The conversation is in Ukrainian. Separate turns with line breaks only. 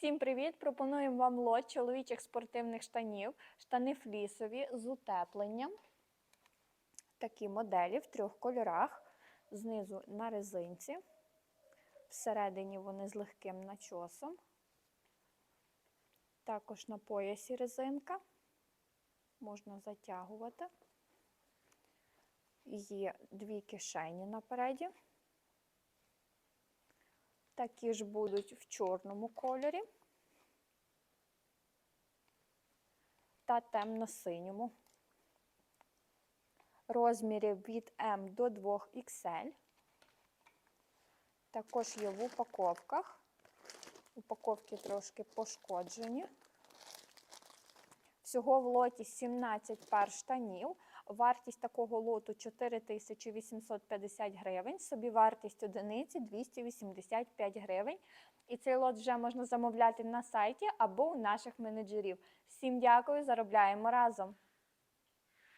Всім привіт! Пропонуємо вам лот чоловічих спортивних штанів, штани флісові з утепленням. Такі моделі в трьох кольорах. Знизу на резинці. Всередині вони з легким начосом. Також на поясі резинка. Можна затягувати. Є дві кишені напереді. Такі ж будуть в чорному кольорі та темно-синьому. Розмірів від М до 2XL. Також є в упаковках. Упаковки трошки пошкоджені. Всього в лоті 17 пар штанів. Вартість такого лоту 4850 гривень, собі вартість одиниці 285 гривень. І цей лот вже можна замовляти на сайті або у наших менеджерів. Всім дякую, заробляємо разом!